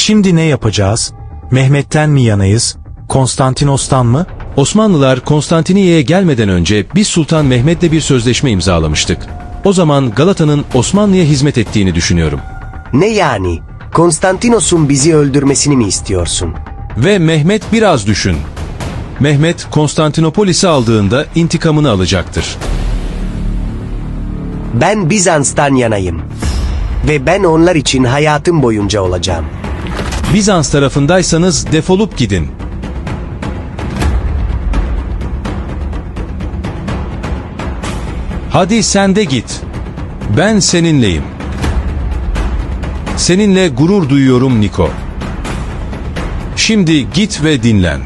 Şimdi ne yapacağız? Mehmet'ten mi yanayız? Konstantinos'tan mı? Osmanlılar Konstantiniyye'ye gelmeden önce biz Sultan Mehmet'le bir sözleşme imzalamıştık. O zaman Galata'nın Osmanlı'ya hizmet ettiğini düşünüyorum. Ne yani? Konstantinos'un bizi öldürmesini mi istiyorsun? Ve Mehmet biraz düşün. Mehmet Konstantinopolis'i aldığında intikamını alacaktır. Ben Bizans'tan yanayım. Ve ben onlar için hayatım boyunca olacağım. Bizans tarafındaysanız defolup gidin. Hadi sen de git. Ben seninleyim. Seninle gurur duyuyorum Niko. Şimdi git ve dinlen.